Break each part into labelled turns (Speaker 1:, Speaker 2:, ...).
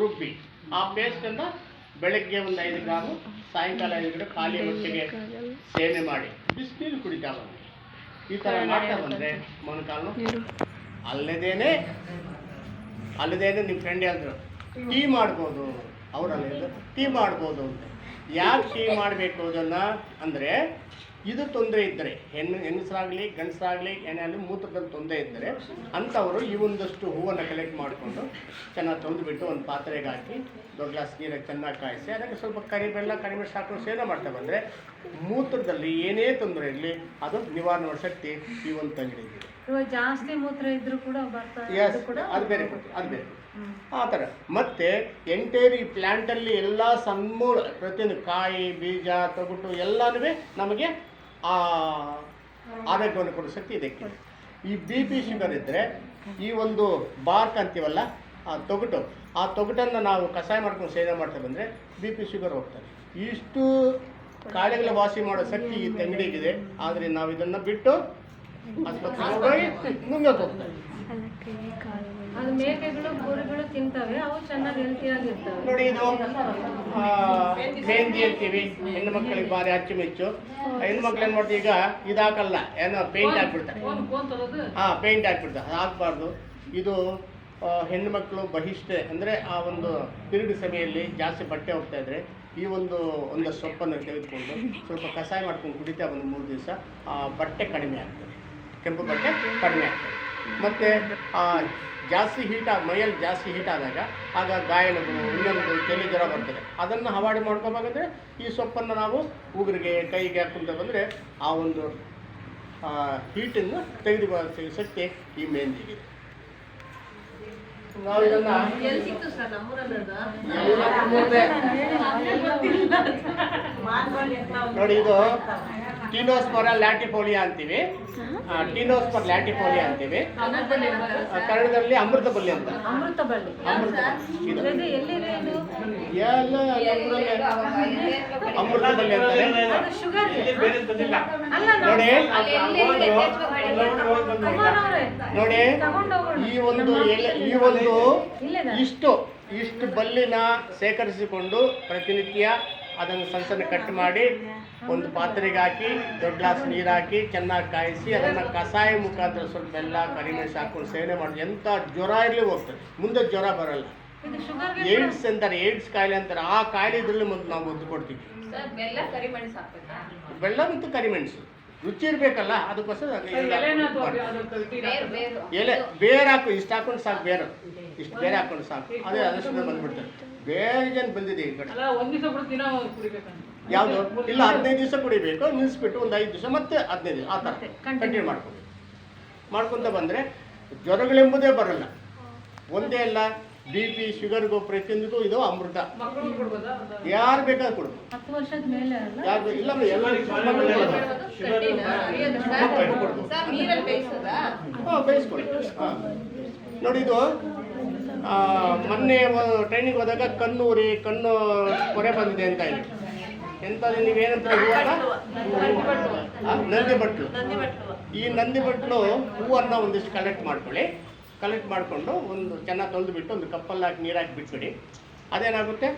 Speaker 1: ರುಬ್ಬಿ. ಆ ಪೇಸ್ಟನ್ನು ಬೆಳಗ್ಗೆ ಒಂದು ಐದು ಗ್ರಾಮು ಸಾಯಂಕಾಲ ಐದು ಗ್ರಾಮ್ ಖಾಲಿ ಹೊಟ್ಟೆಗೆ ಸೇವೆ ಮಾಡಿ. ಬಿಸಿನೀರು ಕುಡಿತಾ ಬಂದ್ರೆ ಈ ಥರ ಮಾಡ್ತಾ ಬಂದರೆ ಮೊಣಕಾಲು ಅಲ್ಲದೇನೆ ಅಲ್ಲದೇನೆ ನಿಮ್ಮ ಫ್ರೆಂಡ್ ಹೇಳಿದ್ರು ಟೀ ಮಾಡ್ಬೋದು ಅವರಲ್ಲಿ ಟೀ ಮಾಡ್ಬೋದು ಅಂತ. ಯಾಕೆ ಟೀ ಮಾಡಬೇಕು ಅದನ್ನು ಅಂದರೆ ಇದು ತೊಂದರೆ ಇದ್ದರೆ ಹೆಣ್ಣು ಹೆಂಗಸರಾಗಲಿ ಗಂಡಸರಾಗಲಿ ಏನಾಗಲಿ ಮೂತ್ರದಲ್ಲಿ ತೊಂದರೆ ಇದ್ದರೆ ಅಂಥವರು ಈ ಒಂದಷ್ಟು ಹೂವನ್ನು ಕಲೆಕ್ಟ್ ಮಾಡಿಕೊಂಡು ಚೆನ್ನಾಗಿ ತೊಳೆದುಬಿಟ್ಟು ಒಂದು ಪಾತ್ರೆಗೆ ಹಾಕಿ ದೊಡ್ಡ ಗ್ಲಾಸ್ ನೀರಿಗೆ ಚೆನ್ನಾಗಿ ಕಾಯಿಸಿ ಅದಕ್ಕೆ ಸ್ವಲ್ಪ ಕರಿಬೆಲ್ಲ ಕಡಿಮೆ ಸಾಕು ಸೇವನೆ ಮಾಡ್ತಾ ಬಂದರೆ ಮೂತ್ರದಲ್ಲಿ ಏನೇ ತೊಂದರೆ ಇರಲಿ ಅದು ನಿವಾರಣೆ ಶಕ್ತಿ ಈ ಒಂದು ತಂಗಡಿ
Speaker 2: ಇವಾಗ ಜಾಸ್ತಿ ಮೂತ್ರ ಇದ್ರು ಕೂಡ
Speaker 1: ಅದು ಬೇರೆ ಕೊಟ್ಟು ಅದು ಬೇರೆ. ಆ ಥರ. ಮತ್ತು ಎಂಟೇರಿ ಪ್ಲ್ಯಾಂಟಲ್ಲಿ ಎಲ್ಲ ಸಣ್ಣ ಪ್ರತಿಯೊಂದು ಕಾಯಿ ಬೀಜ ತೊಗಟು ಎಲ್ಲನೂ ನಮಗೆ ಆ ಆರೋಗ್ಯವನ್ನು ಕೊಡೋ ಶಕ್ತಿ ಇದಕ್ಕೆ. ಈ ಬಿ ಪಿ ಶುಗರ್ ಇದ್ದರೆ ಈ ಒಂದು ಬಾರ್ಕ್ ಅಂತೀವಲ್ಲ ಆ ತೊಗಟು ಆ ತೊಗಟನ್ನು ನಾವು ಕಷಾಯ ಮಾಡ್ಕೊಂಡು ಸೇವನೆ ಮಾಡ್ತಾ ಬಂದರೆ ಬಿ ಪಿ ಶುಗರ್ ಹೋಗ್ತಾರೆ ಇಷ್ಟು ಕಾಯಿಲೆಗಳ ವಾಸಿ ಮಾಡೋ ಶಕ್ತಿ ಈ ತೆಂಗಡಿಗಿದೆ. ಆದರೆ ನಾವು ಇದನ್ನು ಬಿಟ್ಟು ಆಸ್ಪತ್ರೆಗೆ ಹೋಗಿ ಮುಂದೆ ಹೋಗ್ತಾರೆ
Speaker 2: ಅದು ಮೇಕೆಗಳು ಕುರಿಗಳು ತಿಂತವೆ ಅವು ಚೆನ್ನಾಗಿ ಹೆಲ್ತಿಯಾಗಿರ್ತವೆ
Speaker 1: ನೋಡಿ ಇದು ಆ, ಮೆಹಂದಿ ಅಂತೀವಿ ಹೆಣ್ಣು ಮಕ್ಕಳಿಗೆ ಬಾರಿ ಅಚ್ಚುಮೆಚ್ಚು. ಹೆಣ್ಣು ಮಕ್ಳು ಏನು ಮಾಡ್ತೀವಿ ಈಗ ಇದಾಕಲ್ಲ ಏನೋ ಪೇಂಟ್ ಹಾಕ್ಬಿಡ್ತಾರೆ. ಹಾ ಪೇಂಟ್ ಹಾಕ್ಬಿಡ್ತಾರೆ ಅದು ಹಾಕ್ಬಾರ್ದು. ಇದು ಆ, ಹೆಣ್ಣು ಮಕ್ಕಳು ಬಹಿಷ್ಠೆ ಅಂದರೆ ಆ ಒಂದು ತಿರುಗಿ ಸಮಯದಲ್ಲಿ ಜಾಸ್ತಿ ಬಟ್ಟೆ ಹೋಗ್ತಾ ಇದ್ರೆ ಈ ಒಂದು ಒಂದು ಸೊಪ್ಪನ್ನು ತೆಗೆದುಕೊಂಡು ಸ್ವಲ್ಪ ಕಷಾಯ ಮಾಡ್ಕೊಂಡು ಕುಡಿತಾ ಒಂದು ಮೂರು ದಿವಸ ಆ ಬಟ್ಟೆ ಕಡಿಮೆ ಆಗ್ತದೆ. ಕೆಂಪು ಬಟ್ಟೆ ಕಡಿಮೆ ಆಗ್ತದೆ. ಮತ್ತು ಜಾಸ್ತಿ ಹೀಟ್ ಆಗ ಮೈಯಲ್ಲಿ ಜಾಸ್ತಿ ಹೀಟ್ ಆದಾಗ ಆಗ ಗಾಯನಗಳು ಇನ್ನೊಂದು ತಲೆ ಜ್ವರ ಬರ್ತದೆ. ಅದನ್ನು ಹವಾಡಿ ಮಾಡ್ಕೋಬೇಕಂದ್ರೆ ಈ ಸೊಪ್ಪನ್ನು ನಾವು ಉಗುರಿಗೆ ಕೈಗೆ ಹಾಕೊಂತ ಬಂದರೆ ಆ ಒಂದು ಹೀಟನ್ನು ತೆಗೆದು ಶಕ್ತಿ ಈ ಮೆಹಂದಿಗಿದೆ ನಾವು ಇದನ್ನು? ನೋಡಿ ಇದು ಟೀನೋಸ್ಪರ ಲ್ಯಾಟಿಫೋಲಿಯಾ ಅಂತೀವಿ. ಟೀನೋಸ್ಪೋರ್ ಲ್ಯಾಟಿಪೋಲಿಯಾ ಲ್ಯಾಟಿಫೋಲಿಯಾ ಅಂತೀವಿ. ಕನ್ನಡದಲ್ಲಿ ಅಮೃತ ಬಲ್ಲಿ ಅಂತ.
Speaker 2: ಅಮೃತ ಬಳ್ಳಿ
Speaker 1: ಅಮೃತ ಇದು
Speaker 2: ಇದು ಎಲ್ಲಿದೆ ಇದು?
Speaker 1: ಎಲ್ಲ ಅಮೃತ ಬಲ್ಲಿ
Speaker 2: ಅಂತ.
Speaker 1: ನೋಡಿ ನೋಡಿ ಈ ಒಂದು ಈ ಒಂದು ಇಷ್ಟು ಇಷ್ಟು ಬಲ್ಲಿನ ಶೇಖರಿಸಿಕೊಂಡು ಪ್ರತಿನಿತ್ಯ ಅದನ್ನು ಸಣ್ಣ ಸಣ್ಣ ಕಟ್ ಮಾಡಿ ಒಂದು ಪಾತ್ರೆಗೆ ಹಾಕಿ ದೊಡ್ಡ ಗ್ಲಾಸ್ ನೀರು ಹಾಕಿ ಚೆನ್ನಾಗಿ ಕಾಯಿಸಿ ಅದನ್ನು ಕಷಾಯ ಮುಖಾಂತರ ಸ್ವಲ್ಪ ಬೆಲ್ಲ ಕರಿಮೆಣಸು ಹಾಕೊಂಡು ಸೇವನೆ ಮಾಡಿ. ಎಂಥ ಜ್ವರ ಇರಲಿ ಹೋಗ್ತದೆ. ಮುಂದೆ ಜ್ವರ ಬರಲ್ಲ. ಏಡ್ಸ್ ಅಂತಾರೆ ಏಡ್ಸ್ ಕಾಯಿಲೆ ಅಂತಾರೆ. ಆ ಕಾಯಿಲೆ ಇದ್ರಲ್ಲಿ ಮೊದಲು ನಾವು ಒದ್ದು ಕೊಡ್ತೀವಿ.
Speaker 3: ಸರ್ ಬೆಲ್ಲ ಕರಿಮೆಣಸು ಹಾಕ್ಬೇಕಾ?
Speaker 1: ಬೆಲ್ಲ ಮತ್ತು ಕರಿಮೆಣಸು ರುಚಿ ಇರಬೇಕಲ್ಲ ಅದಕ್ಕೋಸ್ಕರ ಅದು ಎಲ್ಲ ಮಾಡಿ.
Speaker 3: ಬೇರು ಬೇರು.
Speaker 1: ಎಲೆ ಬೇರೆ ಹಾಕು. ಇಷ್ಟು ಹಾಕೊಂಡು ಸಾಕು ಬೇರೆ ಇಷ್ಟು ಬೇರೆ ಹಾಕೊಂಡು ಸಾಕು. ಅದೇ ಅದಷ್ಟು ಬಂದ್ಬಿಡ್ತಾರೆ ಬೇರೆ ಜನ ಬಂದಿದೆ ಈ ಕಡೆ. ಯಾವುದು? ಇಲ್ಲ ಹದಿನೈದು ದಿವಸ ಕುಡಿಬೇಕು ನಿಲ್ಲಿಸ್ಬಿಟ್ಟು ಒಂದು ಐದು ದಿವಸ ಮತ್ತೆ ಹದಿನೈದು ದಿವಸ ಆ ಥರ. ಕಂಟಿನ್ಯೂ ಮಾಡ್ಕೊಬೇಕು ಮಾಡ್ಕೊತ ಬಂದರೆ ಜ್ವರಗಳೆಂಬುದೇ ಬರಲ್ಲ. ಒಂದೇ ಅಲ್ಲ ಬಿ ಪಿ ಶುಗರ್ಗೂ ಪ್ರತಿಯೊಂದಕ್ಕೂ ಇದು ಅಮೃತ. ಯಾರು ಬೇಕಾದ್ರೂ ಕೊಡ್ಬೋದು.
Speaker 2: ಹತ್ತು ವರ್ಷದ ಮೇಲೆ ಅಲ್ಲ?
Speaker 1: ಯಾರು ಇಲ್ಲ ಎಲ್ಲರಿಗೂ
Speaker 3: ಕಡ್ಡಿನ? ಅರಿಯೋದು ಸರ್? ಸರ್ ನೀರಲ್ಲಿ ಬೇಯಿಸೋದಾ
Speaker 1: ಹಾಂ ಬೇಯಿಸ್ಕೊಳ್ಳಿ ನೋಡಿ ಇದು ಮೊನ್ನೆ ಟ್ರೈನಿಂಗ್ ಹೋದಾಗ ಕಣ್ಣು ಉರಿ, ಕಣ್ಣು ಕೊರೆ ಬಂದಿದೆ ಅಂತ ಹೇಳಿ. ಎಂಥದ್ದು ನೀವೇನಂತ ನಂದಿ ಬಟ್ಲು ಈ ನಂದಿ ಬಟ್ಲು ಹೂವನ್ನು ಒಂದಿಷ್ಟು ಕಲೆಕ್ಟ್ ಮಾಡ್ಕೊಳ್ಳಿ. ಕಲೆಕ್ಟ್ ಮಾಡಿಕೊಂಡು ಒಂದು ಚೆನ್ನಾಗಿ ತೊಳೆದು ಬಿಟ್ಟು ಒಂದು ಕಪ್ಪಲ್ಲಿ ಹಾಕಿ ನೀರು ಹಾಕಿ ಬಿಟ್ಬಿಡಿ. ಅದೇನಾಗುತ್ತೆ?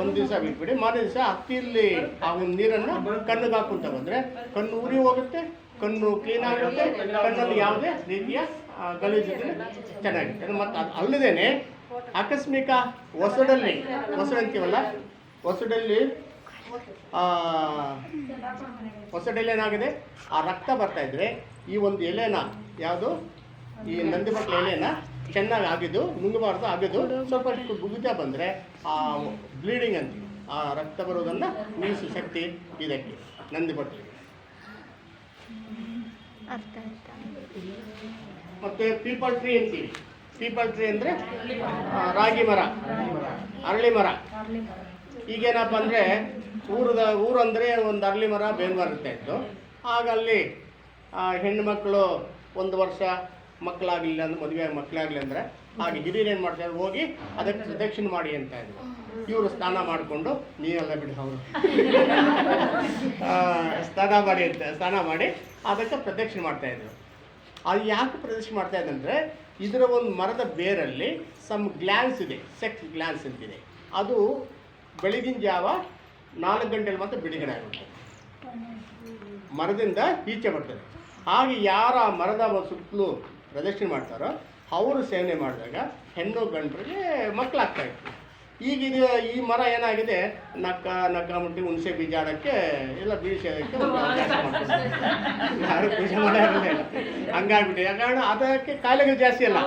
Speaker 1: ಒಂದು ದಿವಸ ಬಿಟ್ಬಿಡಿ. ಮಾರನೇ ದಿವಸ ಹತ್ತಿರಲಿ ಆ ಒಂದು ನೀರನ್ನು ಕಣ್ಣಿಗೆ ಹಾಕೊಂತ ಬಂದರೆ ಕಣ್ಣು ಉರಿ ಹೋಗುತ್ತೆ, ಕಣ್ಣು ಕ್ಲೀನ್ ಆಗುತ್ತೆ, ಕಣ್ಣಲ್ಲಿ ಯಾವುದೇ ರೀತಿಯ ಗಲೀಜಿದ್ರೆ ಚೆನ್ನಾಗಿರುತ್ತೆ. ಮತ್ತು ಅದು ಅಲ್ಲದೇನೆ ಆಕಸ್ಮಿಕ ಹೊಸಡಲ್ಲಿ, ಹೊಸಡು ಅಂತೀವಲ್ಲ? ಹೊಸಡಲ್ಲಿ ಹೊಸಡಲ್ಲಿ ಏನಾಗಿದೆ? ಆ ರಕ್ತ ಬರ್ತಾ ಇದ್ರೆ ಈ ಒಂದು ಎಲೆನ, ಯಾವುದು? ಈ ನಂದಿ ಬಟ್ಲ ಎಲೆನ ಚೆನ್ನಾಗಿ ಆಗಿದ್ದು ನುಂಗಬಾರ್ದು ಆಗಿದ್ದು ಸ್ವಲ್ಪ ಬುಗುತ್ತಾ ಬಂದರೆ ಆ ಬ್ಲೀಡಿಂಗ್ ಅಂತೀವಿ ಆ ರಕ್ತ ಬರೋದನ್ನು ನಿಲ್ಲಿಸೋ ಶಕ್ತಿ ಇದಕ್ಕೆ ನಂದಿ ಬಟ್ಲಿಗೆ ಮತ್ತು ಪೀಪಲ್ ಟ್ರೀ ಅಂತೀವಿ ಪೀಪಲ್ ಟ್ರೀ ಅಂದರೆ ರಾಗಿ ಮರ. ಅರಳಿ ಮರ. ಈಗೇನಪ್ಪ ಅಂದರೆ, ಊರದ ಊರು ಅಂದರೆ ಒಂದು ಅರಳಿ ಮರ ಮರ ಇರ್ತಾ ಇತ್ತು ಆಗ ಅಲ್ಲಿ ಹೆಣ್ಣು ಮಕ್ಕಳು ಒಂದು ವರ್ಷ ಮಕ್ಕಳಾಗಲಿಲ್ಲ ಅಂದ್ರೆ, ಮದುವೆ ಮಕ್ಕಳಾಗಲಿ ಅಂದರೆ, ಹಾಗೆ ಹಿರಿಯರು ಏನು ಮಾಡ್ತಾರೆ? ಹೋಗಿ ಅದಕ್ಕೆ ಪ್ರದಕ್ಷಿಣೆ ಮಾಡಿ ಅಂತ ಇದ್ರು. ಇವರು ಸ್ನಾನ ಮಾಡಿಕೊಂಡು ನೀರೆಲ್ಲ ಬಿಡಿ ಅವರು. ಸ್ನಾನ ಮಾಡಿ ಅಂತ, ಸ್ನಾನ ಮಾಡಿ ಅದಕ್ಕೆ ಪ್ರದಕ್ಷಿಣೆ ಮಾಡ್ತಾಯಿದ್ರು ಅದು ಯಾಕೆ ಪ್ರದರ್ಶನ ಮಾಡ್ತಾ ಇದ್ದಂದ್ರೆ ಇದರ ಒಂದು ಮರದ ಬೇರಲ್ಲಿ ಸಮ್ ಗ್ಲ್ಯಾನ್ಸ್ ಇದೆ ಸೆಕ್ಸ್ ಗ್ಲ್ಯಾನ್ಸ್ ಅಂತಿದೆ ಅದು ಬೆಳಗಿನ ಜಾವ ನಾಲ್ಕು ಗಂಟೆಯಲ್ಲಿ ಮಾತ್ರ ಬಿಡುಗಡೆ ಆಗುತ್ತೆ. ಮರದಿಂದ ಈಚೆ ಬರ್ತದೆ. ಹಾಗೆ ಯಾರು ಮರದ ಸುತ್ತಲೂ ಪ್ರದರ್ಶನ ಮಾಡ್ತಾರೋ, ಅವರು ಸೇವನೆ ಮಾಡಿದಾಗ ಹೆಣ್ಣು ಗಂಡರಿಗೆ ಮಕ್ಕಳಾಗ್ತಾ ಇತ್ತು ಈಗ ಇದು ಈ ಮರ ಏನಾಗಿದೆ? ನಕ್ಕ ನಕ್ಕ ಮುಟ್ಟಿ ಹುಣಸೆ ಬೀಜ ಆಡೋಕ್ಕೆ ಎಲ್ಲ ಬೀಜ ಯಾರು ಪೂಜೆ ಮಾಡೋದಿಲ್ಲ ಹಂಗಾಗ್ಬಿಟ್ಟು ಯಾಕಂದ್ರೆ ಅದಕ್ಕೆ ಕಾಯಿಲೆಗಳು ಜಾಸ್ತಿ ಅಲ್ಲ.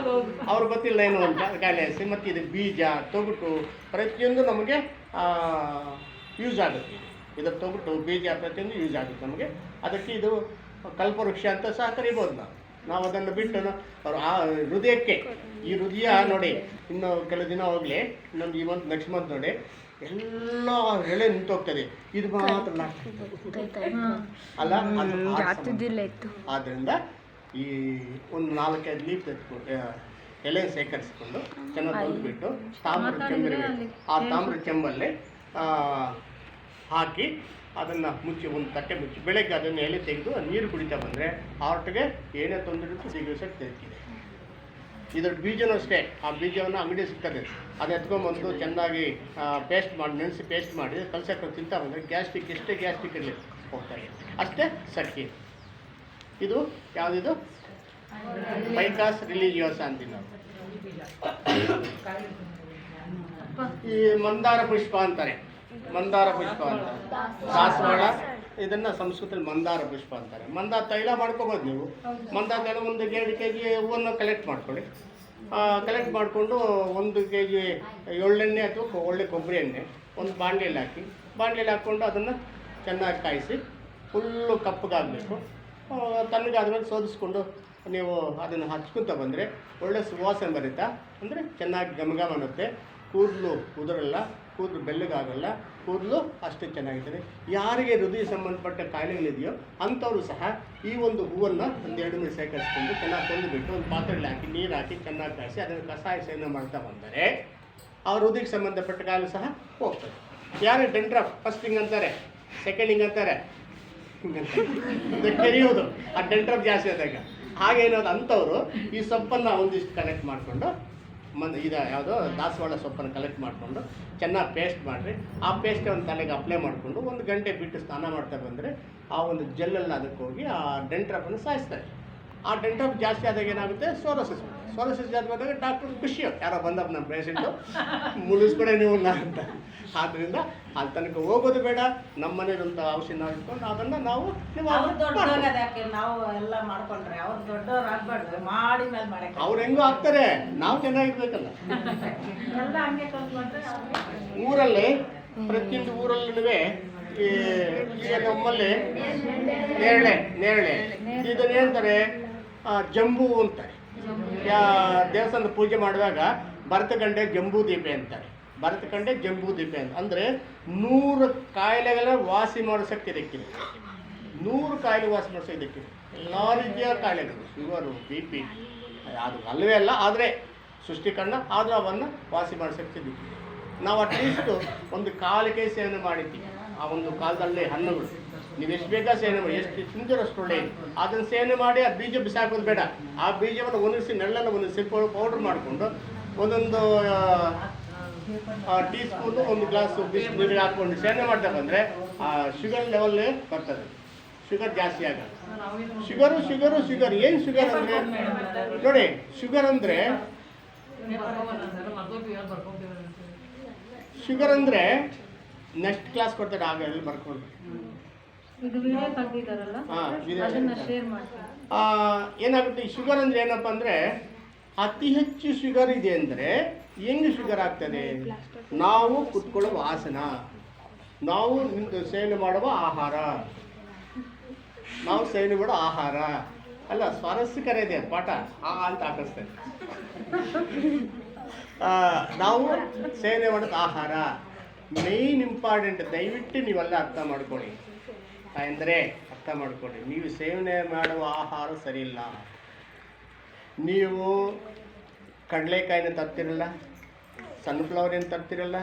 Speaker 1: ಅವ್ರು ಗೊತ್ತಿಲ್ಲ ಏನು ಅಂತ ಕಾಯಿಲೆ ಜಾಸ್ತಿ. ಮತ್ತು ಇದು ಬೀಜ ತೊಗಟು ಪ್ರತಿಯೊಂದು ನಮಗೆ ಯೂಸ್ ಆಗುತ್ತೆ. ಇದು ತೊಗಟು ಬೀಜ ಪ್ರತಿಯೊಂದು ಯೂಸ್ ಆಗುತ್ತೆ ನಮಗೆ. ಅದಕ್ಕೆ ಇದು ಕಲ್ಪವೃಕ್ಷ ಅಂತ ಸಹ ಕರಿಬೋದು ನಾವು. ನಾವು ಅದನ್ನು ಬಿಟ್ಟು ಅವರು ಆ ಹೃದಯಕ್ಕೆ ಈ ಹೃದಯ ನೋಡಿ ಇನ್ನು ಕೆಲವು ದಿನ ಹೋಗಲಿ ನಮ್ಗೆ ಈ ಮಂತ್ ನೆಕ್ಸ್ಟ್ ಮಂತ್ ನೋಡಿ ಎಲ್ಲ ಎಳೆ ನಿಂತೋಗ್ತದೆ ಇದು ಮಾತ್ರ. ಅಲ್ಲ. ಆದ್ದರಿಂದ ಈ ಒಂದು ನಾಲ್ಕೈದು ಲೀಪ್ ತೆಗೆದುಕೊಂಡು ಎಲೆ ಸೇಕರಿಸಿಕೊಂಡು ಚೆನ್ನಾಗಿ ತೊಳೆದ್ಬಿಟ್ಟು ತಾಮ್ರ ಚೆಂಬಿರಬೇಕು ಆ ತಾಮ್ರ ಚೆಂಬಲ್ಲಿ ಹಾಕಿ ಅದನ್ನು ಮುಚ್ಚಿ ಒಂದು ತಟ್ಟೆ ಮುಚ್ಚಿ, ಬೆಳಗ್ಗೆ ಅದನ್ನು ಎಲೆ ತೆಗೆದು ನೀರು ಕುಡಿತಾ ಬಂದರೆ ಹಾರ್ಟ್ಗೆ ಏನೇ ತೊಂದರೆ ದಿವಸಕ್ಕೆ ತೆಗ್ತಿದೆ. ಇದ್ರ ಬೀಜನೂ ಅಷ್ಟೇ, ಆ ಬೀಜವನ್ನು ಅಂಗಡಿ ಸಿಗ್ತದೆ. ಅದು ಎತ್ಕೊಂಬಂದು ಚೆನ್ನಾಗಿ ಪೇಸ್ಟ್ ಮಾಡಿ, ನೆನೆಸಿ ಪೇಸ್ಟ್ ಮಾಡಿ ಕಲ್ಸಕ್ಕೆ ತಿಂತಾ ಬಂದರೆ ಗ್ಯಾಸ್ಟ್ರಿಕ್, ಎಷ್ಟೇ ಗ್ಯಾಸ್ಟ್ರಿಕ್ ಇರಲಿ ಹೋಗ್ತಾರೆ ಅಷ್ಟೇ ಸಕ್ಕಿ ಇದು ಯಾವುದಿದು? ಮೈಕಾಸ್ ರಿಲೀಜಿಯಸ್ ಅಂತೀವಿ ಈ ಮಂದಾರ ಪುಷ್ಪ ಅಂತಾರೆ. ಮಂದಾರ ಪುಷ್ಪ ಅಂತ. ದಾಸವಾಳ, ಇದನ್ನ ಸಂಸ್ಕೃತದಲ್ಲಿ ಮಂದಾರ ಪುಷ್ಪ ಅಂತಾರೆ. ಮಂದಾರ ತೈಲ ಮಾಡ್ಕೋಬೋದು ನೀವು. ಮಂದಾರ ತೈಲ ಒಂದು ಎರಡು ಕೆ ಜಿ ಹೂವನ್ನು ಕಲೆಕ್ಟ್ ಮಾಡ್ಕೊಳ್ಳಿ. ಕಲೆಕ್ಟ್ ಮಾಡಿಕೊಂಡು ಒಂದು ಕೆ ಜಿ ಎಳ್ಳೆಣ್ಣೆ ಅಥವಾ ಒಳ್ಳೆ ಕೊಬ್ಬರಿ ಎಣ್ಣೆ, ಒಂದು ಬಾಣಲೆಯಲ್ಲಿ ಹಾಕಿ, ಬಾಣಲೆಯಲ್ಲಿ ಹಾಕ್ಕೊಂಡು ಅದನ್ನು ಚೆನ್ನಾಗಿ ಕಾಯಿಸಿ, ಫುಲ್ಲು ಕಪ್ಪಗಾಗಬೇಕು. ತಣ್ಣಗಾದ್ಮೇಲೆ ಸೋದಿಸ್ಕೊಂಡು ನೀವು ಅದನ್ನು ಹಚ್ಕೊತ ಬಂದರೆ ಒಳ್ಳೆ ಸುವಾಸನೆ ಬರುತ್ತಾ. ಅಂದರೆ ಚೆನ್ನಾಗಿ ಗಮಗಮ ಅನ್ನುತ್ತೆ. ಕೂದಲು ಉದುರಲ್ಲ. ಕೂದಲು ಬೆಲ್ಲಗಾಗಲ್ಲ, ಕೂದಲು ಅಷ್ಟೇ ಚೆನ್ನಾಗಿರ್ತದೆ. ಯಾರಿಗೆ ಹೃದಯ ಸಂಬಂಧಪಟ್ಟ ಕಾಯಿಲೆಗಳಿದೆಯೋ ಅಂಥವರು ಸಹ ಈ ಒಂದು ಹೂವನ್ನು ಒಂದು ಎರಡು ಮೂರು ಸೇಕರಿಸ್ಕೊಂಡು ಚೆನ್ನಾಗಿ ತಂದುಬಿಟ್ಟು ಒಂದು ಪಾತ್ರೆಯಲ್ಲಿ ಹಾಕಿ, ನೀರು ಹಾಕಿ, ಚೆನ್ನಾಗಿ ಕಾಯಿಸಿ, ಅದನ್ನು ಕಷಾಯ ಸೇವನೆ ಮಾಡ್ತಾ ಬಂದರೆ ಆ ಹೃದಯಕ್ಕೆ ಸಂಬಂಧಪಟ್ಟ ಕಾಯಿಲೆ ಸಹ ಹೋಗ್ತದೆ. ಯಾರು ಡೆಂಡ್ರಫ್? ಫಸ್ಟ್ ಹಿಂಗೆ ಅಂತಾರೆ ಸೆಕೆಂಡ್ ಹಿಂಗೆ ಅಂತಾರೆ ಕೆರೆಯೋದು ಆ ಡೆಂಡ್ರಫ್ ಜಾಸ್ತಿ ಆದಾಗ. ಹಾಗೇನೋ ಅಂಥವ್ರು ಈ ಸೊಪ್ಪನ್ನು ಒಂದಿಷ್ಟು ಕನೆಕ್ಟ್ ಮಾಡಿಕೊಂಡು ಮನ್ ಇದು, ಯಾವುದು ದಾಸವಾಳ ಸೊಪ್ಪನ್ನು ಕಲೆಕ್ಟ್ ಮಾಡಿಕೊಂಡು ಚೆನ್ನಾಗಿ ಪೇಸ್ಟ್ ಮಾಡಿರಿ. ಆ ಪೇಸ್ಟ್ ಒಂದು ತಲೆಗೆ ಅಪ್ಲೈ ಮಾಡಿಕೊಂಡು ಒಂದು ಗಂಟೆ ಬಿಟ್ಟು ಸ್ನಾನ ಮಾಡ್ತಾ ಬಂದರೆ ಆ ಒಂದು ಜೆಲ್ಲೆಲ್ಲ ಅದಕ್ಕೆ ಹೋಗಿ ಆ ಡೆಂಟ್ರಫನ್ನು ಸಾಯಿಸ್ತಾರೆ. ಆ ಡೆಂಟ್ರಫ್ ಜಾಸ್ತಿ ಆದಾಗ ಏನಾಗುತ್ತೆ? ಸೋರೋಸಿಸ್ ಸೋರೋಸಿಸ್ ಜಾಸ್ತಿ ಆದಾಗ ಡಾಕ್ಟರ್ ಖುಷಿ ಯಾರೋ ಬಂದಪ್ಪ ನಮ್ಮ ಪೇಷಂಟು ಮುಳಿಸ್ಬಿಡೆ ನೀವು ಅಂತ. ಆದ್ದರಿಂದ ಅಲ್ಲಿ ತನಕ ಹೋಗೋದು ಬೇಡ. ನಮ್ಮ ಮನೇಲಿಂತ ಔಷಧಿ ನಾವು ಇಟ್ಕೊಂಡು ಅದನ್ನು ನಾವು.
Speaker 4: ನಾವು ಎಲ್ಲ ಮಾಡ್ಕೊಂಡ್ರೆ ಅವ್ರು ದೊಡ್ಡವ್ರು ಆಗ್ಬಾರ್ದು. ಮಾಡಿ ಮೇಲೆ ಮಾಡಕ್ಕೆ.
Speaker 1: ಅವ್ರು ಹೆಂಗೋ ಆಗ್ತಾರೆ. ನಾವು ಚೆನ್ನಾಗಿರ್ಬೇಕಲ್ಲ. ಊರಲ್ಲಿ ಪ್ರತಿಯೊಂದು ಊರಲ್ಲೂ ಈ ನಮ್ಮಲ್ಲಿ ನೇರಳೆ. ನೇರಳೆ ಇದನ್ನ ಹೇಳ್ತಾರೆ ಜಂಬೂ ಅಂತಾರೆ. ದೇವಸ್ಥಾನದ ಪೂಜೆ ಮಾಡುವಾಗ ಭರತಗಂಡೆ ಜಂಬೂ ದೀಪೆ ಅಂತಾರೆ. ಭರತಗಂಡೆ ಜಂಬೂ ದೀಪೆ ಅಂತ ಅಂದರೆ ನೂರು ಕಾಯಿಲೆಗಳ ವಾಸಿ ಮಾಡೋ ಶಕ್ತಿ ಇದಕ್ಕಿದೆ ನೂರು ಕಾಯಿಲೆ ವಾಸಿ ಮಾಡಿಸೋ ಇದಕ್ಕಿದೆ ಎಲ್ಲ ರೀತಿಯ ಕಾಯಿಲೆಗಳು. ಶುಗರು, ಬಿ ಪಿ, ಅದು ಅಲ್ಲವೇ ಅಲ್ಲ, ಆದರೆ ಸೃಷ್ಟಿಕಂಡ ಆದರೂ ಅವನ್ನು ವಾಸಿ ಮಾಡೋ ಶಕ್ತಿ ಇದಕ್ಕಿದೆ ನಾವು ಅಟ್ಲೀಸ್ಟ್ ಒಂದು ಕಾಲಿಗೆ ಸೇವನೆ ಮಾಡಿದ್ದೀವಿ. ಆ ಒಂದು ಕಾಲದಲ್ಲಿ ಹಣ್ಣುಗಳು. ನೀವು ಎಷ್ಟು ಬೇಕಾ ಸೇವನೆ ಮಾಡಿ, ಎಷ್ಟು ಸುಂದರ ಒಳ್ಳೆಯದು ಅದನ್ನು ಸೇವನೆ ಮಾಡಿ ಆ ಬೀಜ ಬಿಸಾಕೋದು ಬೇಡ. ಆ ಬೀಜವನ್ನು ಒಣಗಿಸಿ ನೆಲ್ಲೆಲ್ಲ ಒಣಗಿಸಿ ಪೌಡ್ರ್ ಮಾಡಿಕೊಂಡು ಒಂದೊಂದು ಟೀ ಸ್ಪೂನು ಒಂದು ಗ್ಲಾಸ್ ಬಿಸಿ ನೀರಿಗೆ ಹಾಕ್ಕೊಂಡು ಸೇವನೆ ಬಂದರೆ ಆ ಶುಗರ್ ಲೆವೆಲ್ ಬರ್ತದೆ. ಶುಗರ್ ಜಾಸ್ತಿ ಆಗ ಶುಗರು ಶುಗರು ಶುಗರ್ ಏನು ಶುಗರ್ ಅಂದರೆ? ನೋಡಿ ಶುಗರ್ ಅಂದರೆ ಶುಗರ್ ಅಂದರೆ ನೆಕ್ಸ್ಟ್ ಕ್ಲಾಸ್ ಕೊಡ್ತಾರೆ, ಆಗ ಬರ್ಕೊಂಡು
Speaker 2: ಇದು ವಿಡಿಯೋ ತೆಗ್ದಿದ್ದಾರಲ್ಲ ಅದನ್ನ
Speaker 1: ತೆಗ್ದಿದ್ದಾರೆ.
Speaker 2: ಶೇರ್ ಮಾಡ್ತೀನಿ.
Speaker 1: ಆ, ಏನಾಗುತ್ತೆ ಈ ಶುಗರ್ ಅಂದರೆ ಏನಪ್ಪ ಅಂದರೆ ಅತಿ ಹೆಚ್ಚು ಶುಗರ್ ಇದೆ ಅಂದರೆ ಹೆಂಗೆ ಶುಗರ್ ಆಗ್ತದೆ? ನಾವು ಕುತ್ಕೊಳ್ಳುವ ಆಸನ ನಾವು ಸೇವನೆ ಮಾಡುವ ಆಹಾರ. ನಾವು ಸೇವನೆ ಮಾಡೋ ಆಹಾರ. ಅಲ್ಲ ಸ್ವಾರಸ್ಯಕರ ಇದೆ ಪಾಠ. ಆ ಅಂತ ಹಾಕಿಸ್ತೇನೆ ನಾವು ಸೇವನೆ ಮಾಡೋದು ಆಹಾರ. ಮೇಯ್ನ್ ಇಂಪಾರ್ಟೆಂಟ್ ದಯವಿಟ್ಟು ನೀವೆಲ್ಲ ಅರ್ಥ ಮಾಡ್ಕೊಳ್ಳಿ. ಅಂದರೆ ಅರ್ಥ ಮಾಡಿಕೊಳ್ಳಿ ನೀವು ಸೇವನೆ ಮಾಡುವ ಆಹಾರ ಸರಿಯಿಲ್ಲ. ಇಲ್ಲ ನೀವು ಕಡಲೆಕಾಯಿನ ತರ್ತಿರಲ್ಲ? ಸನ್ಫ್ಲವರ್ ಏನು ತರ್ತಿರಲ್ಲ?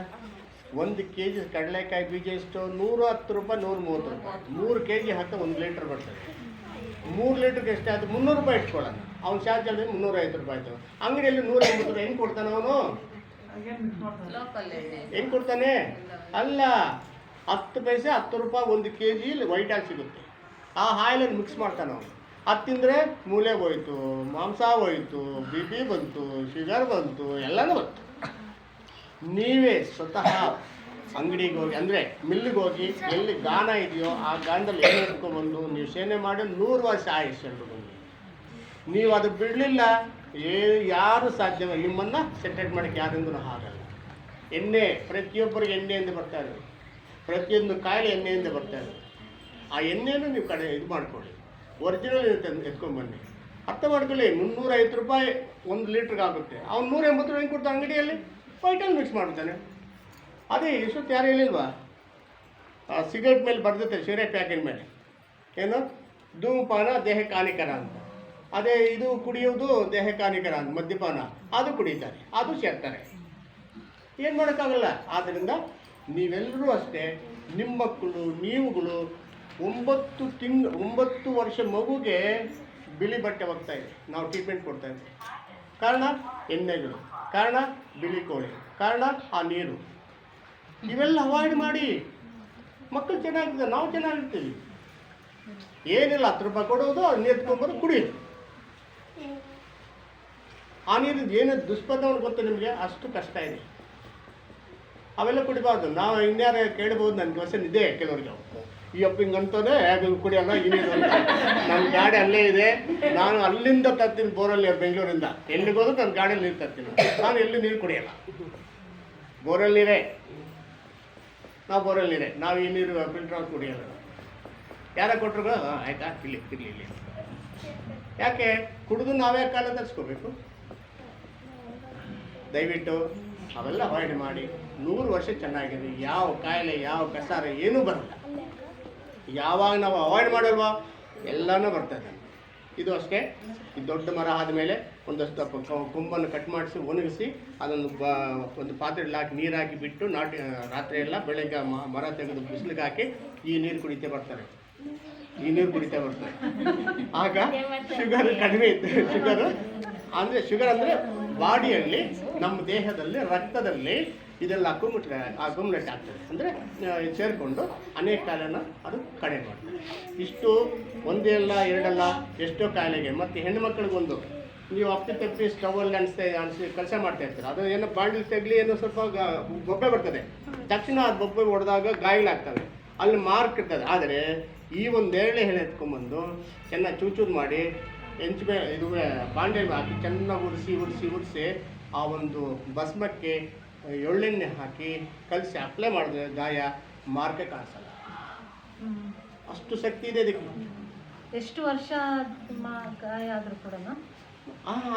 Speaker 1: ಒಂದು ಕೆ ಜಿ ಕಡಲೆಕಾಯಿ ಬೀಜ ಎಷ್ಟು? ನೂರ ಹತ್ತು ರೂಪಾಯಿ ನೂರ ಮೂವತ್ತು ರೂಪಾಯಿ. ಮೂರು ಕೆ ಜಿ ಹಾಕಿ ಒಂದು ಲೀಟ್ರ್ ಬರ್ತದೆ. ಮೂರು ಲೀಟ್ರ್ಗೆ ಎಷ್ಟೇ ಆಯ್ತು ಮುನ್ನೂರು ರೂಪಾಯಿ ಇಟ್ಕೊಳ್ಳೋಣ. ಅವ್ನು ಚಾರ್ಜಲ್ಲಿ ಮುನ್ನೂರೈವತ್ತು ರೂಪಾಯಿ ಆಯ್ತು. ಅಂಗಡಿಯಲ್ಲಿ ನೂರ ಎಂಬತ್ತು ರೂಪಾಯಿ ಹೆಂಗೆ ಕೊಡ್ತಾನೆ ಅವನು? ಹೆಂಗೆ ಕೊಡ್ತಾನೆ? ಅಲ್ಲ ಹತ್ತು ಪೈಸೆ, ಹತ್ತು ರೂಪಾಯಿ ಒಂದು ಕೆ ಜಿ ವೈಟ್ ಆಗಿ ಸಿಗುತ್ತೆ. ಆ ಆಯಿಲನ್ನು ಮಿಕ್ಸ್ ಮಾಡ್ತಾನೆ ಅವನು. ಅದು ತಿಂದರೆ ಮೂಲೆ ಹೋಯ್ತು, ಮಾಂಸ ಹೋಯ್ತು ಬಿ ಪಿ ಬಂತು ಶುಗರ್ ಬಂತು, ಎಲ್ಲನೂ ಬಂತು. ನೀವೇ ಸ್ವತಃ ಅಂಗಡಿಗೆ ಹೋಗಿ, ಅಂದರೆ ಮಿಲ್ಲಿಗೆ ಹೋಗಿ ಎಲ್ಲಿ ಗಾನ ಇದೆಯೋ ಆ ಗಾನದಲ್ಲಿ ಏನು ಎತ್ಕೊಂಡ್ಬಂದು ನೀವು ಸೇನೆ ಮಾಡಿ ನೂರು ವರ್ಷ ಆಯಿಸ್ ಎಲ್ರಿಗೂ ನೀವು ಅದು ಬಿಡಲಿಲ್ಲ, ಏ ಯಾರು ಸಾಧ್ಯವ ನಿಮ್ಮನ್ನು ಸೆಟ್ರೇಟ್ ಮಾಡೋಕ್ಕೆ ಯಾರಿಂದನೂ ಆಗಲ್ಲ. ಎಣ್ಣೆ, ಪ್ರತಿಯೊಬ್ಬರಿಗೆ ಎಣ್ಣೆಯಿಂದ ಬರ್ತಾ ಇದೆ ಪ್ರತಿಯೊಂದು ಕಾಯಿಲೆ ಎಣ್ಣೆಯಿಂದ ಬರ್ತಾ ಇದೆ. ಆ ಎಣ್ಣೆಯನ್ನು ನೀವು ಕಡೆ ಇದು ಮಾಡ್ಕೊಳ್ಳಿ. ಒರಿಜಿನಲ್ ಇರುತ್ತೆ ಎತ್ಕೊಂಡ್ಬನ್ನಿ ಅರ್ಥ ಮಾಡ್ಕೊಳ್ಳಿ, ಮುನ್ನೂರೈವತ್ತು ರೂಪಾಯಿ ಒಂದು ಲೀಟ್ರಿಗೆ ಆಗುತ್ತೆ. ಅವ್ನು ನೂರ ಎಂಬತ್ತು ರೂಪಾಯಿ ಕೊಡ್ತಾ ಅಂಗಡಿಯಲ್ಲಿ? ವೈಟಲ್ ಮಿಕ್ಸ್ ಮಾಡ್ತಾನೆ ಅದೇ ಇಷ್ಟೊತ್ತು ಯಾರು ಹೇಳಿಲ್ವಾ? ಸಿಗರೇಟ್ ಮೇಲೆ ಬರ್ದಿರ್ತಾರೆ ಸೀರೆ ಪ್ಯಾಕೆಟ್ ಮೇಲೆ. ಏನು? ಧೂಮಪಾನ ದೇಹಕ್ಕೆ ಹಾನಿಕರ ಅಂತ. ಅದೇ, ಇದು ಕುಡಿಯೋದು ದೇಹಕ್ಕೆ ಹಾನಿಕರ ಅಂತ, ಮದ್ಯಪಾನ. ಅದು ಕುಡಿತಾರೆ, ಅದು ಸೇರ್ತಾರೆ. ಏನು ಮಾಡೋಕ್ಕಾಗಲ್ಲ? ಆದ್ದರಿಂದ ನೀವೆಲ್ಲರೂ ಅಷ್ಟೇ, ನಿಮ್ಮ ಮಕ್ಕಳು, ನೀವುಗಳು ಒಂಬತ್ತು ತಿಂಗ್, ಒಂಬತ್ತು ವರ್ಷ ಮಗುಗೆ ಬಿಳಿ ಬಟ್ಟೆ ಹೋಗ್ತಾ ಇದೆ ನಾವು ಟ್ರೀಟ್ಮೆಂಟ್ ಕೊಡ್ತಾ ಇದ್ದೀವಿ ಕಾರಣ? ಎಣ್ಣೆಗಳು. ಕಾರಣ? ಬಿಳಿ ಕೋಳಿ. ಕಾರಣ? ಆ ನೀರು. ಇವೆಲ್ಲ ಅವಾಯ್ಡ್ ಮಾಡಿ. ಮಕ್ಕಳು ಚೆನ್ನಾಗಿರ್ತಾರೆ ನಾವು ಚೆನ್ನಾಗಿರ್ತೀವಿ. ಏನಿಲ್ಲ, ಹತ್ತು ರೂಪಾಯಿ ಕೊಡೋದು ಅದು ಎತ್ಕೊಂಡ್ಬರೋದು ಕುಡಿಯೋದು ಆ ನೀರಿದ್ದು ಏನೇ ದುಷ್ಪರಿಣಾಮ ಗೊತ್ತು ನಿಮಗೆ ಅಷ್ಟು ಕಷ್ಟ ಇದೆ. ಅವೆಲ್ಲ ಕುಡಿಬಾರ್ದು. ನಾವು ಇನ್ಯಾರು ಕೇಳ್ಬೋದು ನನ್ನ ಕ್ವಶನ್ ಇದೆ ಕೆಲವರಿಗೆ. ಈ ಅಪ್ಪ ಹಿಂಗಂತಾನೆ ಅದು ಕುಡಿಯಲ್ಲ ನೀರು ನನ್ನ ಗಾಡಿ ಅಲ್ಲೇ ಇದೆ. ನಾನು ಅಲ್ಲಿಂದ ತರ್ತೀನಿ ಬೋರಲ್ಲಿ ಬೆಂಗಳೂರಿಂದ. ಎಲ್ಲಿಗೋದ್ರು ನನ್ನ ಗಾಡಿಯಲ್ಲಿ ನೀರು ತರ್ತೀನಿ. ನಾನು ಎಲ್ಲಿ ನೀರು ಕುಡಿಯಲ್ಲ. ಬೋರಲ್ಲಿ ನಾವು ಬೋರಲ್ಲಿ ನಾವು ಈ ನೀರು ಫಿಲ್ಟರ್ ಕುಡಿಯಲ್ಲ. ಯಾರ ಕೊಟ್ಟರು ಆಯ್ತಾ, ಇಲ್ಲಿ ಇರಲಿ ಇಲ್ಲಿ. ಯಾಕೆ? ಕುಡಿದು ನಾವೇ ಕಾಲ ತರಿಸ್ಕೋಬೇಕು. ದಯವಿಟ್ಟು. ಅವೆಲ್ಲ ಅವಾಯ್ಡ್ ಮಾಡಿ ನೂರು ವರ್ಷ ಚೆನ್ನಾಗಿದೆ. ಯಾವ ಕಾಯಿಲೆ ಯಾವ ಕಸಾರ ಏನೂ ಬರಲ್ಲ. ಯಾವಾಗ ನಾವು ಅವಾಯ್ಡ್ ಮಾಡಲ್ವಾ ಎಲ್ಲನೂ ಬರ್ತದೆ ಇದು. ಅಷ್ಟೇ. ಈ ದೊಡ್ಡ ಮರ ಆದಮೇಲೆ ಒಂದಷ್ಟು ಕೊಂಬನ್ನು ಕಟ್ ಮಾಡಿಸಿ ಒಣಗಿಸಿ ಅದನ್ನು ಬ ಒಂದು ಪಾತ್ರೆಯಲ್ಲಿ ಹಾಕಿ ನೀರು ಹಾಕಿ ಬಿಟ್ಟು ನಾಟಿ ರಾತ್ರಿ ಎಲ್ಲ ಬೆಳಗ್ಗೆ ಮರ ತೆಗೆದು ಬಿಸಿಲಿಗೆ ಹಾಕಿ ಈ ನೀರು ಕುಡಿತೇ ಬರ್ತಾರೆ. ಈ ನೀರು ಕುಡಿತಾ ಬರ್ತಾರೆ. ಆಗ ಶುಗರ್ ಕಡಿಮೆ ಇತ್ತು. ಶುಗರ್ ಅಂದರೆ ಶುಗರ್ ಅಂದರೆ ಬಾಡಿಯಲ್ಲಿ ನಮ್ಮ ದೇಹದಲ್ಲಿ, ರಕ್ತದಲ್ಲಿ ಇದೆಲ್ಲ ಅಕ್ಯುಮುಟ್ ಅಕ್ಯುಮುಲೇಟ್ ಆಗ್ತದೆ. ಅಂದರೆ ಸೇರಿಕೊಂಡು ಅನೇಕ ಕಾಯಿಲೆನ ಅದು ಕಡಿಮೆ ಮಾಡ್ತದೆ. ಇಷ್ಟು ಒಂದೇ ಅಲ್ಲ, ಎರಡಲ್ಲ, ಎಷ್ಟೋ ಕಾಯಿಲೆಗೆ. ಮತ್ತು ಹೆಣ್ಣು ಮಕ್ಕಳಿಗೊಂದು, ನೀವು ಅಪ್ಪಿ ತಪ್ಪಿ ಸ್ಟವಲ್ಲಿ ಅನಿಸ್ತಾ ಅನಿಸಿ ಕೆಲಸ ಮಾಡ್ತಾ ಇರ್ತೀರ. ಅದು ಏನೋ ಬಾಂಡ್ಲಿ ತೆಗ್ಲಿ, ಏನೋ ಸ್ವಲ್ಪ ಗೊಬ್ಬೆ ಬರ್ತದೆ. ತಕ್ಷಣ ಅದು ಬೊಬ್ಬೆ ಹೊಡೆದಾಗ ಗಾಯಗಳಾಗ್ತವೆ. ಅಲ್ಲಿ ಮಾರ್ಕ್ ಇರ್ತದೆ. ಆದರೆ, ಈ ಒಂದು ನೇರಳೆ ಎಳೆ ಎತ್ಕೊಂಡ್ಬಂದು ಚೆನ್ನಾಗಿ ಚೂಚೂರು ಮಾಡಿ ಹೆಂಚು ಮೇಲೆ ಇದು ಬಾಂಡೆಗೆ ಹಾಕಿ ಚೆನ್ನಾಗಿ ಉರಿಸಿ ಉರಿಸಿ ಉರಿಸಿ ಆ ಒಂದು ಭಸ್ಮಕ್ಕೆ ಎಳ್ಳೆಣ್ಣೆ ಹಾಕಿ ಕಲಸಿ ಅಪ್ಲೈ ಮಾಡಿದ್ರೆ ಗಾಯ ಮಾರ್ಕೆ ಕಾಣಿಸಲ್ಲ. ಅಷ್ಟು ಶಕ್ತಿ ಇದೆ ಅದಕ್ಕೆ
Speaker 2: ಎಷ್ಟು ವರ್ಷ ಗಾಯ ಆದರೂ ಕೂಡ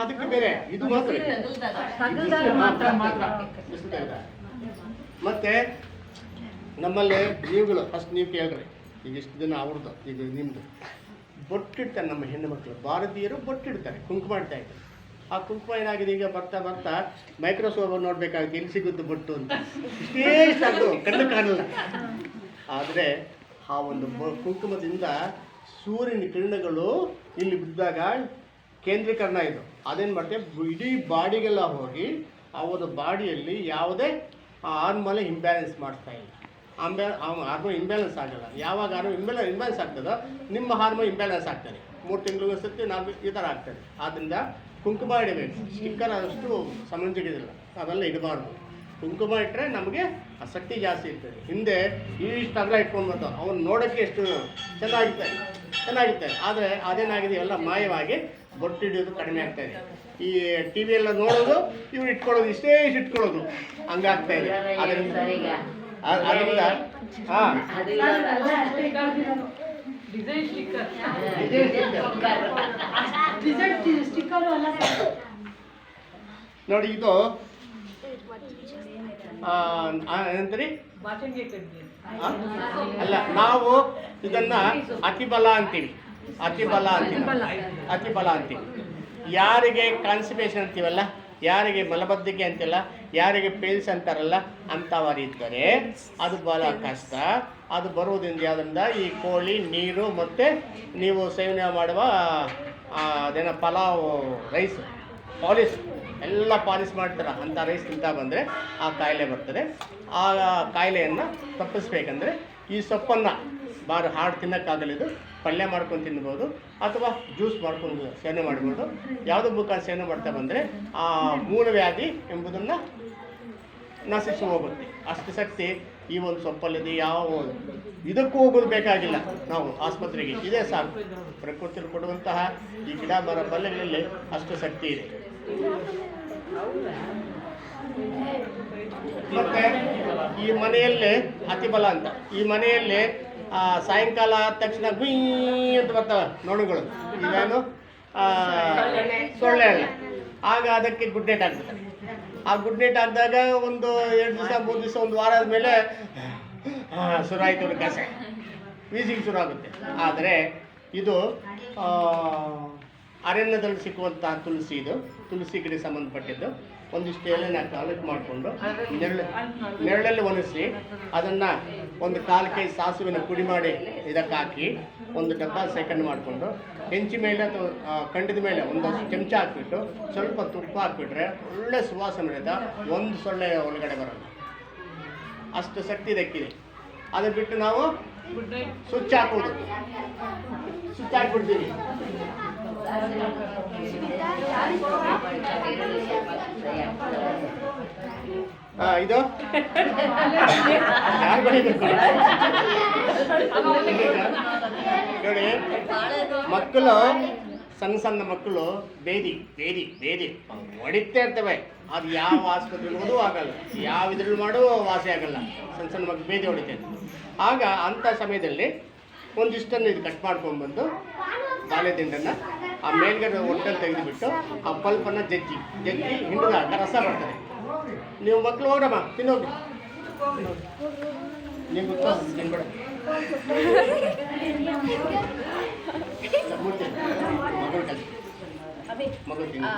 Speaker 1: ಅದಕ್ಕೆ ಬೇರೆ. ಇದು ಮಾತ್ರ.
Speaker 2: ತಗಲ್ದಾಗ ಮಾತ್ರ
Speaker 1: ಮಾತ್ರ. ಮತ್ತೆ ನಮ್ಮಲ್ಲಿ ನೀವುಗಳು ಫಸ್ಟ್ ನೀವು ಕೇಳ್ರಿ. ಈಗ ಇಷ್ಟು ದಿನ ಅವ್ರದ್ದು ಈಗ ನಿಮ್ಮದು ಬೊಟ್ಟಿಡ್ತಾರೆ ನಮ್ಮ ಹೆಣ್ಣು ಮಕ್ಕಳು ಭಾರತೀಯರು ಬೊಟ್ಟಿಡ್ತಾರೆ, ಕುಂಕುಮ ಇಡ್ತಾ ಇದ್ದಾರೆ. ಆ ಕುಂಕುಮ ಏನಾಗಿದೆ ಈಗ ಬರ್ತಾ ಬರ್ತಾ ಮೈಕ್ರೋಸ್ಕೋಪ್ ನೋಡ್ಬೇಕಾಗುತ್ತೆ, ಎಲ್ಲಿ ಸಿಗುತ್ತೆ ಬೊಟ್ಟು ಅಂತ. ಇಷ್ಟೇ ಸಾಕು ಕಣ್ಣು ಕಾಣಲ್ಲ. ಆದರೆ ಆ ಒಂದು ಕುಂಕುಮದಿಂದ ಸೂರ್ಯನ ಕಿರಣಗಳು ಇಲ್ಲಿ ಬಿದ್ದಾಗ ಕೇಂದ್ರೀಕರಣ ಇದು. ಅದೇನು ಮಾಡುತ್ತೆ ಇಡೀ ಬಾಡಿಗೆಲ್ಲ ಹೋಗಿ ಅವರ ಬಾಡಿಯಲ್ಲಿ ಯಾವುದೇ ಆರ್ಮಲೆ ಇಂಬ್ಯಾಲೆನ್ಸ್ ಮಾಡ್ತಾ ಇಲ್ಲ. ಆಂಬ್ಯಾ ಹಾರ್ಮೋನ್ ಇಂಬ್ಯಾಲೆನ್ಸ್ ಆಗಲ್ಲ ಯಾವಾಗ ಹಾರ್ಮೋನ್ ಇಂಬ್ಯಾಲೆನ್ಸ್ ಇಂಬ್ಯಾಲೆನ್ಸ್ ಆಗ್ತದೋ, ನಿಮ್ಮ ಹಾರ್ಮೋನ್ ಇಂಬ್ಯಾಲೆನ್ಸ್ ಆಗ್ತದೆ. ಮೂರು ತಿಂಗಳು ಸತಿ ನಾಲ್ಕು ಈ ಥರ ಆಗ್ತದೆ. ಆದ್ದರಿಂದ ಕುಂಕುಮ ಇಡಬೇಕು. ಸ್ಟಿಕ್ಕರ್ ಅಷ್ಟು ಸಮಂಜಗಿದಿಲ್ಲ ಅವೆಲ್ಲ ಇಡಬಾರ್ದು. ಕುಂಕುಮ ಇಟ್ಟರೆ ನಮಗೆ ಆಸಕ್ತಿ ಜಾಸ್ತಿ ಇರ್ತದೆ. ಹಿಂದೆ ಇಷ್ಟು ಅಗಲ ಇಟ್ಕೊಂಡ್ಬರ್ತು ಅವ್ನು ನೋಡೋಕ್ಕೆ ಎಷ್ಟು ಚೆನ್ನಾಗಿರ್ತಾರೆ ಚೆನ್ನಾಗಿರ್ತಾರೆ ಆದರೆ ಅದೇನಾಗಿದೆ? ಎಲ್ಲ ಮಾಯವಾಗಿ ಬೊಟ್ಟು ಹಿಡಿಯೋದು ಕಡಿಮೆ ಆಗ್ತಾಯಿದೆ ಈ ಟಿ ಎಲ್ಲ ನೋಡೋದು, ಇವ್ರು ಇಟ್ಕೊಳ್ಳೋದು ಇಷ್ಟೇ ಇಟ್ಕೊಳ್ಳೋದು. ಹಂಗಾಗ್ತಾ ಇದೆ. ಅದರಿಂದ ಅದರಿಂದ ಹಾಂ.
Speaker 5: ಡಿಸೈನ್ ಸ್ಟಿಕ್ಕರ್
Speaker 1: ನೋಡಿ ಇದು ಆ, ಆ, ಏನಂತೀರಿ?
Speaker 5: ಬಾಚಣಿಗೆ ಕಡ್ಡಿ
Speaker 1: ಆ? ಅಲ್ಲ ನಾವು ಇದನ್ನ ಅತಿಬಲ ಅಂತೀವಿ. ಅತಿಬಲ ಅಂತೀವಿ ಅತಿಬಲ ಅಂತೀವಿ. ಯಾರಿಗೆ ಕಾನ್ಸ್ಟಿಪೇಷನ್ ಅಂತೀವಲ್ಲ ಯಾರಿಗೆ ಮಲಬದ್ಧಿಕೆ ಅಂತಿಲ್ಲ ಯಾರಿಗೆ ಪೇಲ್ಸ್ ಅಂತಾರಲ್ಲ ಅಂಥವರಿದ್ದರೆ ಅದು ಬಹಳ ಕಷ್ಟ. ಅದು ಬರುವುದರಿಂದ ಯಾವುದರಿಂದ ಈ ಕೋಳಿ, ನೀರು ಮತ್ತು ನೀವು ಸೇವನೆ ಮಾಡುವ ಅದೇನೋ ಪಲಾವ್ ರೈಸ್ ಪಾಲಿಶ್ ಎಲ್ಲ ಪಾಲಿಶ್ ಮಾಡ್ತಾರೆ. ಅಂಥ ರೈಸ್ ತಿಂತ ಬಂದರೆ ಆ ಕಾಯಿಲೆ ಬರ್ತದೆ. ಆ ಕಾಯಿಲೆಯನ್ನು ತಪ್ಪಿಸ್ಬೇಕಂದ್ರೆ ಈ ಸೊಪ್ಪನ್ನು ಬಾರು ಹಾಡು ತಿನ್ನೋಕ್ಕಾಗಲ್ಲ ಇದು. ಪಲ್ಯ ಮಾಡ್ಕೊಂಡು ತಿನ್ಬೋದು ಅಥವಾ ಜ್ಯೂಸ್ ಮಾಡ್ಕೊಂಡು ಸೇವನೆ ಮಾಡ್ಬೋದು. ಯಾವುದು ಮುಖಾಂತರ ಸೇವನೆ ಮಾಡ್ತಾ ಬಂದರೆ ಆ ಮೂಲವ್ಯಾಧಿ ಎಂಬುದನ್ನು ನಶಿಸಿ ಹೋಗುತ್ತೆ. ಅಷ್ಟು ಶಕ್ತಿ ಈ ಒಂದು ಸೊಪ್ಪಲ್ಲಿದೆ, ಯಾವ ಇದಕ್ಕೂ ಹೋಗೋದು ಬೇಕಾಗಿಲ್ಲ. ನಾವು ಆಸ್ಪತ್ರೆಗೆ ಇದೇ ಸಾಕು. ಪ್ರಕೃತಿಯಲ್ಲಿ ಕೊಡುವಂತಹ ಈ ಗಿಡ ಮರ ಪಲ್ಯಗಳಲ್ಲಿ ಅಷ್ಟು ಶಕ್ತಿ ಇದೆ. ಮತ್ತೆ ಈ ಮನೆಯಲ್ಲೇ ಅತಿಬಲ ಅಂತ. ಈ ಮನೆಯಲ್ಲಿ ಸಾಯಂಕಾಲ ಆದ ತಕ್ಷಣ ಗುಯ್ ಅಂತ ಬರ್ತವೆ ನೋಣುಗಳು ಇವೇನು ಸೊಳ್ಳೆ ಆಗ ಅದಕ್ಕೆ ಗುಡ್ ನೈಟ್ ಆಗ್ತದೆ ಆ ಗುಡ್ ನೈಟ್ ಆದಾಗ ಒಂದು ಎರಡು ದಿವಸ, ಮೂರು ದಿವಸ, ಒಂದು ವಾರ ಆದಮೇಲೆ ಶುರು ಆಯಿತು ಅವ್ರ ಕಸೆ. ವೀಸಿಂಗ್ ಶುರು ಆಗುತ್ತೆ ಆದರೆ ಇದು ಅರಣ್ಯದಲ್ಲಿ ಸಿಕ್ಕುವಂತಹ ತುಳಸಿ ಇದು. ತುಳಸಿ ಗಿಡ ಸಂಬಂಧಪಟ್ಟಿದ್ದು. ಒಂದಿಷ್ಟು ಎಲೆನ ಕಾಲಕ್ಕೆ ಮಾಡಿಕೊಂಡು ನೆರಳು ನೆರಳಲ್ಲಿ ಒಣಗಿಸಿ ಅದನ್ನು ಒಂದು ಕಾಲು ಕೈ ಸಾಸುವಿನ ಪುಡಿ ಮಾಡಿ ಇದಕ್ಕೆ ಹಾಕಿ ಒಂದು ಡಬ್ಬ ಸೆಕೆಂಡ್ ಮಾಡಿಕೊಂಡು ಹೆಂಚಿ ಮೇಲೆ ಅಥವಾ ಕಂಡದ ಮೇಲೆ ಒಂದು ಚಮಚ ಹಾಕ್ಬಿಟ್ಟು ಸ್ವಲ್ಪ ತುಪ್ಪ ಹಾಕ್ಬಿಟ್ರೆ ಒಳ್ಳೆ ಸುವಾಸನೆ ಇರುತ್ತೆ ಒಂದು ಸೊಳ್ಳೆ ಒಳಗಡೆ ಬರೋಲ್ಲ. ಅಷ್ಟು ಶಕ್ತಿ ದಕ್ಕಿದೆ ಅದು ಬಿಟ್ಟು ನಾವು ಸ್ವಿಚ್ ಹಾಕೋದು. ಸ್ವಿಚ್ ಹಾಕ್ಬಿಡ್ತೀವಿ. ಇದು? ನೋಡಿ ಮಕ್ಕಳು ಸಣ್ಣ ಸಣ್ಣ ಮಕ್ಕಳು ಬೇದಿ ಬೇದಿ ಬೇದಿ. ಹೊಡಿತೇ ಇರ್ತವೆ. ಅದು ಯಾವ ಆಸ್ಪತ್ರೆಗೆ ಹೋದ್ರೂ ಆಗಲ್ಲ. ಯಾವ ಇದ್ರಲ್ಲಿ ಮಾಡೋ ವಾಸಿ ಆಗಲ್ಲ. ಸಣ್ಣ ಸಣ್ಣ ಮಕ್ಕಳು ಬೇದಿ ಹೊಡಿತೈತೆ ಆಗ ಅಂಥ ಸಮಯದಲ್ಲಿ ಒಂದಿಷ್ಟನ್ನು ಇದು ಕಟ್ ಮಾಡ್ಕೊಂಡ್ಬಂದು ಬಾಳೆದಿಂಡನ್ನು ಆ ಮೇಲ್ಗಡೆ ಒಟ್ಟಲ್ಲಿ ತೆಗೆದುಬಿಟ್ಟು ಆ ಪಲ್ಪನ್ನು ಜಜ್ಜಿ ಜಜ್ಜಿ ಹಿಂಡಿದಾಗ ರಸ ಬರ್ತದೆ ನೀವು ಮಕ್ಕಳು ಹೋಗ್ರಮ್ಮ ತಿನ್ನೋಗಿ. ನೀವು ಗೊತ್ತಾ? ತಿನ್ಬೇಡ. ಮಗಳು ಕಲಿ. ತಿನ್ನು.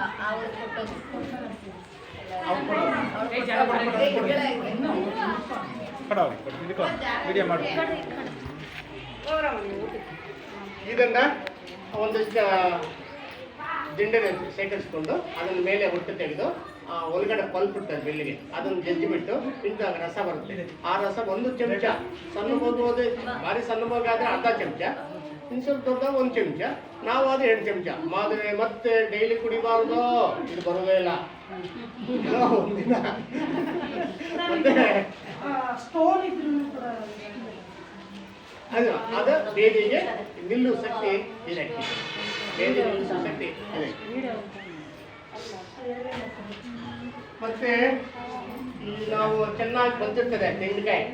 Speaker 1: ಇದನ್ನ ಒಂದಿಷ್ಟು ದಿಂಡೆ ಶೇಖರಿಸ್ಕೊಂಡು ಅದನ್ನ ಮೇಲೆ ಹೊಟ್ಟು ತೆಗೆದು ಆ ಒಳಗಡೆ ಪಲ್ಪ್ ಬೆಲ್ಲಿಗೆ ಬೆಳ್ಳಿಗೆ ಅದನ್ನು ಜಜ್ಜಿ ಬಿಟ್ಟು ಇಂತಹ ರಸ ಬರುತ್ತೆ. ಆ ರಸ ಒಂದು ಚಮಚ ಸಣ್ಣ ಹೋದ್ರೆ ಭಾರಿ ಸಣ್ಣ ಆದ್ರೆ ಅರ್ಧ ಚಮಚ ಇನ್ನು ಸ್ವಲ್ಪ ದೊಡ್ಡ ಒಂದು ಚಮಚ ನಾವು ಅದು ಎರಡು ಚಮಚ. ಮಾದ್ರೆ ಮತ್ತೆ ಡೈಲಿ ಕುಡಿಬಾರ್ದು ಇದು ಬರೋದೇ ಇಲ್ಲ. ಒಂದಿನ. ಮತ್ತೆ
Speaker 4: ಸ್ಟೋನ್ ಇದ್ರು ಕೂಡ
Speaker 1: ಅದು ಬೇದಿಗೆ ನಿಲ್ಲುವ ಶಕ್ತಿ ಇದಕ್ಕೆ ಬೇದಿ ನಿಲ್ಲಿಸುವ ಶಕ್ತಿ ಇದೆ ಮತ್ತೆ ನಾವು ಚೆನ್ನಾಗಿ ಬಂದಿರ್ತದೆ ತೆಂಗಿನಕಾಯಿ.